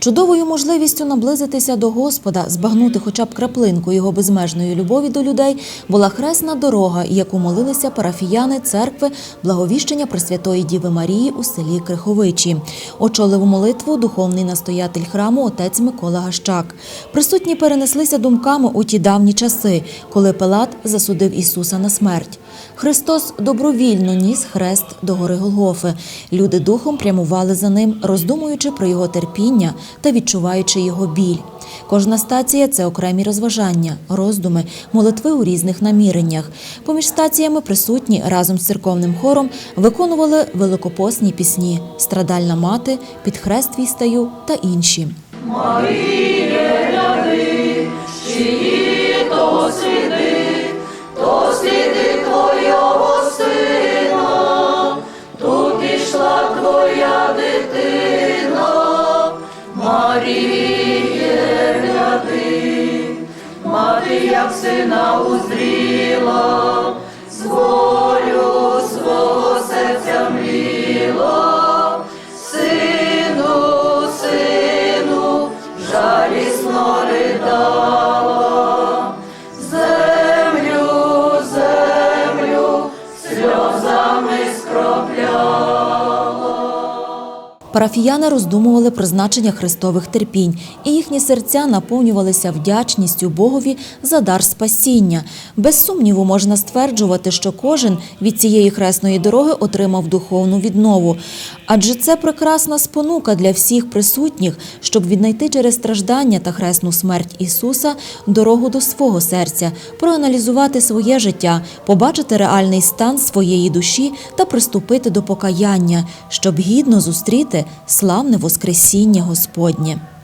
Чудовою можливістю наблизитися до Господа, збагнути хоча б краплинку його безмежної любові до людей, була хресна дорога, яку молилися парафіяни церкви Благовіщення Пресвятої Діви Марії у селі Криховичі. Очолив молитву духовний настоятель храму отець Микола Гащак. Присутні перенеслися думками у ті давні часи, коли Пилат засудив Ісуса на смерть. Христос добровільно ніс хрест до гори Голгофи. Люди духом прямували за ним, роздумуючи про його терпіння та відчуваючи його біль. Кожна стація це окремі розважання, роздуми, молитви у різних наміреннях. Поміж стаціями присутні разом з церковним хором виконували великопосні пісні Страдальна мати, Під хрест твій стаю та інші. Мати, як сина узріла, з Парафіяни роздумували про значення христових терпінь, і їхні серця наповнювалися вдячністю Богові за дар спасіння. Без сумніву можна стверджувати, що кожен від цієї хресної дороги отримав духовну віднову. Адже це прекрасна спонука для всіх присутніх, щоб віднайти через страждання та хресну смерть Ісуса дорогу до свого серця, проаналізувати своє життя, побачити реальний стан своєї душі та приступити до покаяння, щоб гідно зустріти славне Воскресіння Господнє.